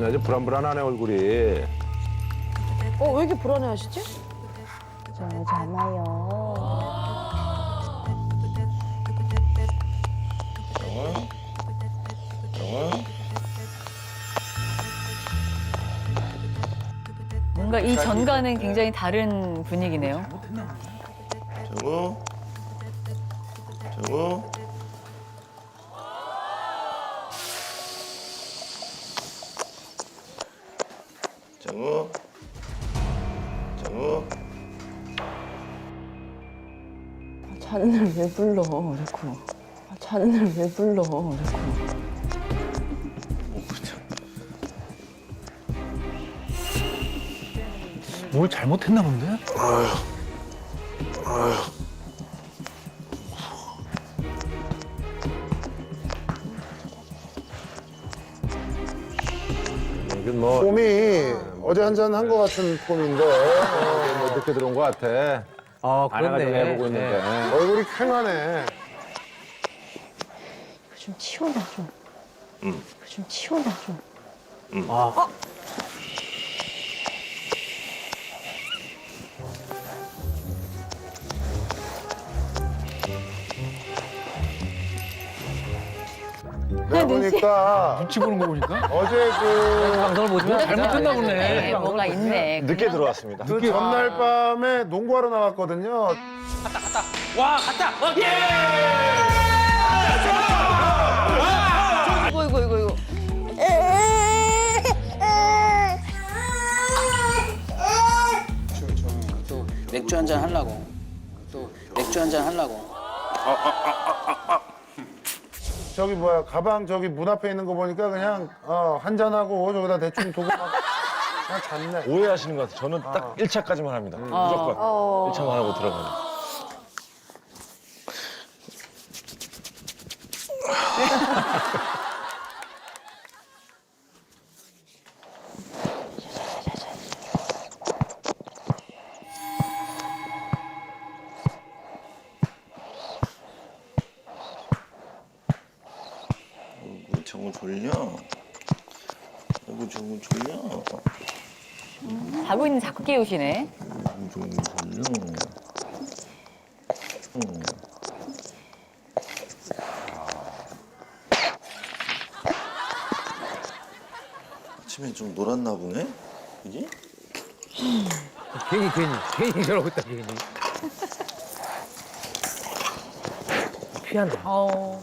음, 아주 불안불안하네 얼굴이. 어, 왜 이렇게 불안해하시지? 저잖아요. 뭔가 이 전과는 굉장히 다른 분위기네요. 정우 정우 정우 정우 자는 날 왜 불러? 그렇고. 자는 날 왜 불러? 그렇고. 뭘 잘못했나 본데? 이건 뭐 폼이 어제 한 잔 한 것 같은 폼인데 어, 뭐 늦게 들어온 것 같아. 아, 아내가 좀 해보고 있는데. 얼굴이 쾌하네. 이거 좀 치워놔, 좀. 이거 좀 치워놔, 좀. 내가 보니까 눈치 보는 거 보니까 어제 그, 방송을 보지만 잘못했나 보네. 네, 뭐가 있네. 늦게 들어왔습니다. 그 전날 밤에 농구하러 나갔거든요. 이거 이거 이거 이거. 또 맥주 한 잔 하려고 또 맥주 한 잔 하려고 저기 뭐야 가방 저기 문 앞에 있는 거 보니까 그냥 어, 한 잔하고 저기다 대충 두고 막 그냥 잤네. 오해하시는 것 같아요. 저는 딱 1차까지만 합니다. 무조건. 1차만 하고 들어가요. 정우 졸려? 어구 정우 졸려? 자고 있는 자꾸 깨우시네. 어구 정우 졸려? 어. 아침에 좀 놀았나 보네? 그지? 괜히 괜히 괜히 저러고 있다 괜히. 피한다. 어.